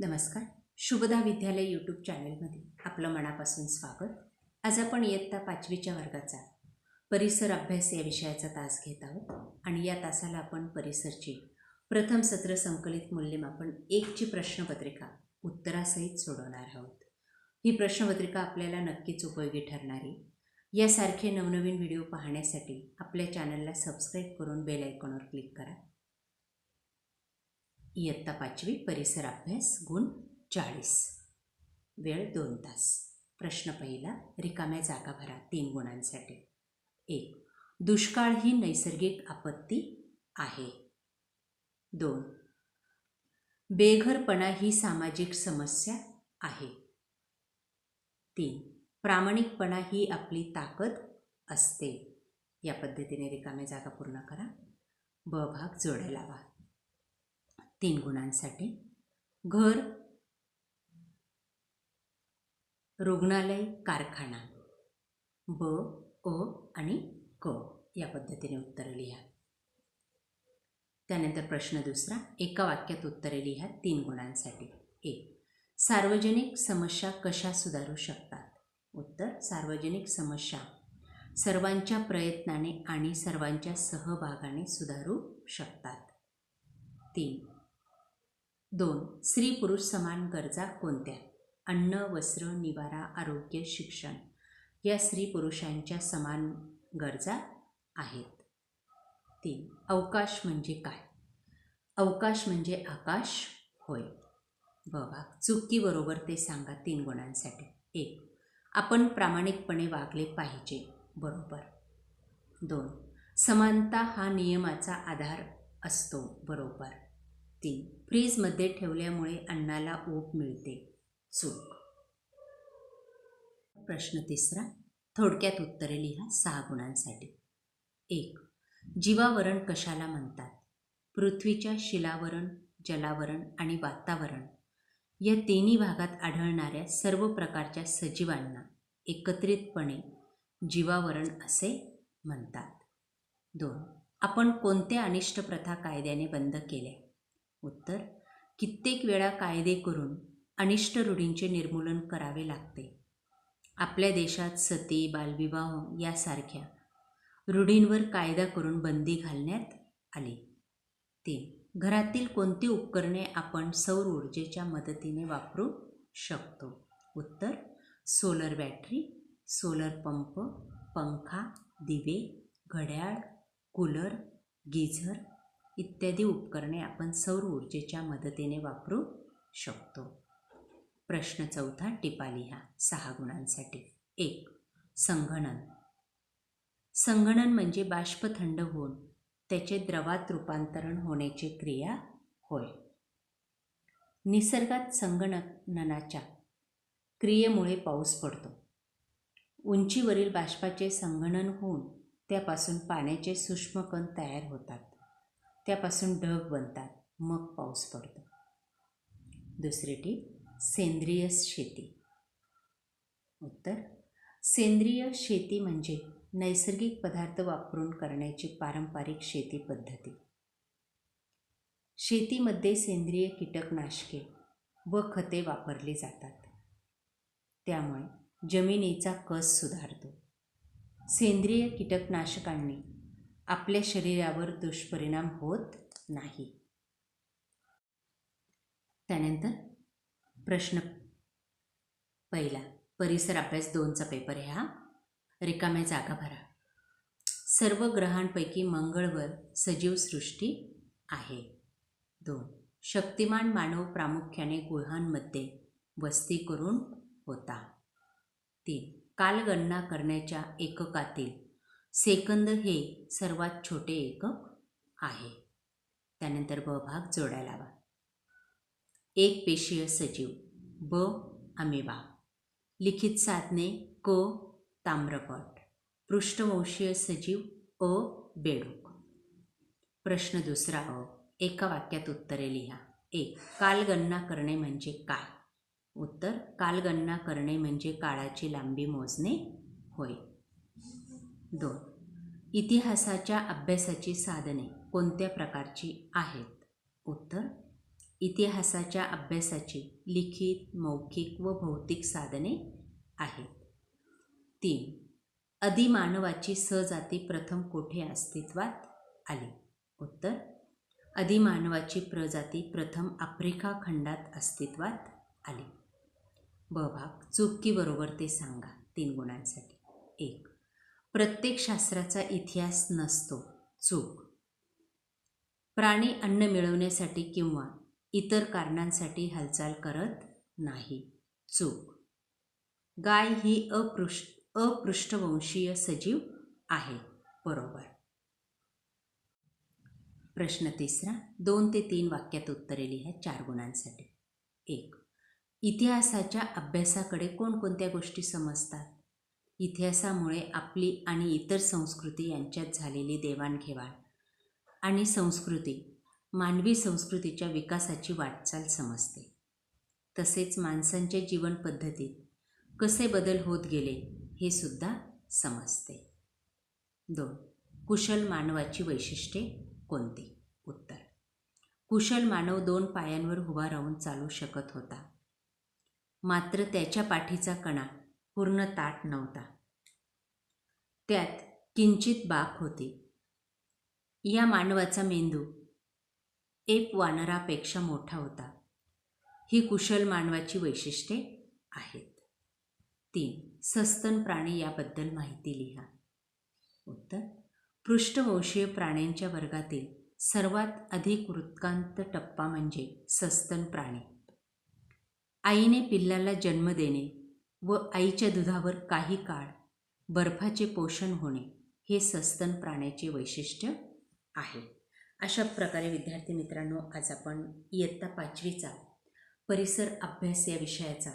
नमस्कार. शुभदा विद्यालय यूट्यूब चॅनलमध्ये आपलं मनापासून स्वागत. आज आपण इयत्ता पाचवीच्या वर्गाचा परिसर अभ्यास या विषयाचा तास घेत आहोत आणि या तासाला आपण परिसरची प्रथम सत्र संकलित मूल्यमापन एकची प्रश्नपत्रिका उत्तरासहित सोडवणार आहोत. ही प्रश्नपत्रिका आपल्याला नक्कीच उपयोगी ठरणारी. यासारखे नवनवीन व्हिडिओ पाहण्यासाठी आपल्या चॅनलला सबस्क्राईब करून बेल आयकॉनवर क्लिक करा. इयत्ता पाचवी परिसर अभ्यास गुण चाळीस. वेळ दोन तास. प्रश्न पहिला रिकाम्या जागा भरा तीन गुणांसाठी. एक दुष्काळ ही नैसर्गिक आपत्ती आहे. दोन बेघरपणा ही सामाजिक समस्या आहे. तीन प्रामाणिकपणा ही आपली ताकद असते. या पद्धतीने रिकाम्या जागा पूर्ण करा. ब भाग जोड्या लावा तीन गुणांसाठी. घर रुग्णालय कारखाना. ब अ आणि क या पद्धतीने उत्तरं लिहा. त्यानंतर प्रश्न दुसरा एका वाक्यात उत्तरे लिहा तीन गुणांसाठी. एक सार्वजनिक समस्या कशा सुधारू शकतात? उत्तर सार्वजनिक समस्या. सर्वांच्या प्रयत्नाने आणि सर्वांच्या सहभागाने सुधारू शकतात. तीन दोन स्त्री पुरुष समान गरजा कोणत्या? अन्न वस्त्र निवारा आरोग्य शिक्षण. या स्त्री पुरुषांच्या समान गरजा आहेत. तीन अवकाश म्हणजे काय? अवकाश म्हणजे आकाश होय. बघा चुकीबरोबर ते सांगा तीन गुणांसाठी. एक आपण प्रामाणिकपणे वागले पाहिजे बरोबर. दोन समानता हा नियमाचा आधार असतो बरोबर. तीन फ्रीजमध्ये ठेवल्यामुळे अन्नाला ऊब मिळते. चूक. प्रश्न तिसरा. थोडक्यात उत्तरे लिहा सहा गुणांसाठी. एक. जीवावरण कशाला म्हणतात? पृथ्वीच्या शिलावरण जलावरण आणि वातावरण या तिन्ही भागात आढळणाऱ्या सर्व प्रकारच्या सजीवांना एकत्रितपणे जीवावरण असे म्हणतात. दोन. आपण कोणत्या अनिष्ट प्रथा कायद्याने बंद केल्या? उत्तर कित्येक वेळा कायदे करून अनिष्ट रूढींचे निर्मूलन करावे लागते. आपल्या देशात सती बालविवाह यासारख्या रूढींवर कायदा करून बंदी घालण्यात आली. तीन घरातील कोणती उपकरणे आपण सौर ऊर्जेच्या मदतीने वापरू शकतो? उत्तर सोलर बॅटरी सोलर पंप पंखा दिवे घड्याळ कूलर गीझर इत्यादी उपकरणे आपण सौर ऊर्जेच्या मदतीने वापरू शकतो. प्रश्न चौथा टिपा लिहा सहा गुणांसाठी. एक संगणन. संगणन म्हणजे बाष्प थंड होऊन त्याचे द्रवात रूपांतरण होण्याची क्रिया होय. निसर्गात संगणनाच्या क्रियेमुळे पाऊस पडतो. उंचीवरील बाष्पाचे संगणन होऊन त्यापासून पाण्याचे सूक्ष्मकण तयार होतात. त्यापासून ढग बनतात मग पाऊस पडतो. दुसरी टीप सेंद्रिय शेती. उत्तर सेंद्रिय शेती म्हणजे नैसर्गिक पदार्थ वापरून करण्याची पारंपरिक शेती पद्धती. शेतीमध्ये सेंद्रिय कीटकनाशके व खते वापरली जातात. त्यामुळे जमिनीचा कस सुधारतो. सेंद्रिय कीटकनाशकांनी आपल्या शरीरावर दुष्परिणाम होत नाही. त्यानंतर प्रश्न पहिला परिसर अभ्यास दोनचा पेपर आहे हा. रिकाम्या जागा भरा. सर्व ग्रहांपैकी मंगळवर सजीव सृष्टी आहे. दोन शक्तिमान मानव प्रामुख्याने गुहांमध्ये वस्ती करून होता. तीन कालगणना करण्याच्या एककातील सेकंद हे सर्वात छोटे एकक आहे. त्यानंतर ब भाग जोडायला लावा एक पेशीय सजीव ब अमिबा. लिखित साधने क ताम्रपट. पृष्ठवंशीय सजीव अ बेडूक. प्रश्न दुसरा अ. एका वाक्यात उत्तरे लिहा. एक कालगणना करणे म्हणजे काय? उत्तर कालगणना करणे म्हणजे काळाची लांबी मोजणे होय. दोन. इतिहासाच्या अभ्यासाची साधने कोणत्या प्रकारची आहेत? उत्तर इतिहासाच्या अभ्यासाची लिखित मौखिक व भौतिक साधने आहेत. तीन. अधिमानवाची सजाती प्रथम कोठे अस्तित्वात आली? उत्तर अधिमानवाची प्रजाती प्रथम आफ्रिका खंडात अस्तित्वात आली. ब भाग चूक बरोबर ते सांगा. तीन गुणांसाठी. एक. प्रत्येक शास्त्राचा इतिहास नसतो. चूक. प्राणी अन्न मिळवण्यासाठी किंवा इतर कारणांसाठी हालचाल करत नाही. चूक. गाय ही अपृष अपृष्ठवंशीय सजीव आहे. बरोबर. प्रश्न तिसरा. दोन ते तीन वाक्यात उत्तरे लिहा चार गुणांसाठी. एक. इतिहासाच्या अभ्यासाकडे कोणकोणत्या गोष्टी समजतात? इतिहासामुळे आपली आणि इतर संस्कृती यांच्यात झालेली देवाणघेवाण आणि संस्कृती मानवी संस्कृतीच्या विकासाची वाटचाल समजते. तसेच माणसांच्या जीवनपद्धतीत कसे बदल होत गेले हे सुद्धा समजते. दोन कुशल मानवाची वैशिष्ट्ये कोणती? उत्तर कुशल मानव दोन पायांवर उभा राहून चालू शकत होता. मात्र त्याच्या पाठीचा कणा पूर्ण ताट नव्हता. त्यात किंचित बाक होती. या मानवाचा मेंदू एक वानरापेक्षा मोठा होता. ही कुशल मानवाची वैशिष्ट्ये आहेत. तीन सस्तन प्राणी याबद्दल माहिती लिहा. उत्तर पृष्ठवंशीय प्राण्यांच्या वर्गातील सर्वात अधिक वृत्कांत टप्पा म्हणजे सस्तन प्राणी. आईने पिल्लाला जन्म देणे व आईच्या दुधावर काही काळ बर्फाचे पोषण होणे हे सस्तन प्राण्याचे वैशिष्ट्य आहे. अशा प्रकारे विद्यार्थी मित्रांनो आज आपण इयत्ता पाचवीचा परिसर अभ्यास या विषयाचा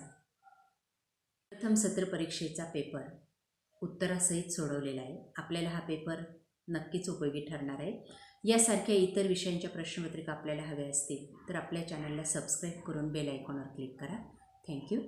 प्रथम सत्र परीक्षेचा पेपर उत्तरासहित सोडवलेला आहे. आपल्याला हा पेपर नक्कीच उपयोगी ठरणार आहे. यासारख्या इतर विषयांच्या प्रश्नपत्रिका आपल्याला हव्या असतील तर आपल्या चॅनलला सबस्क्राईब करून बेल आयकॉनवर क्लिक करा. थँक्यू.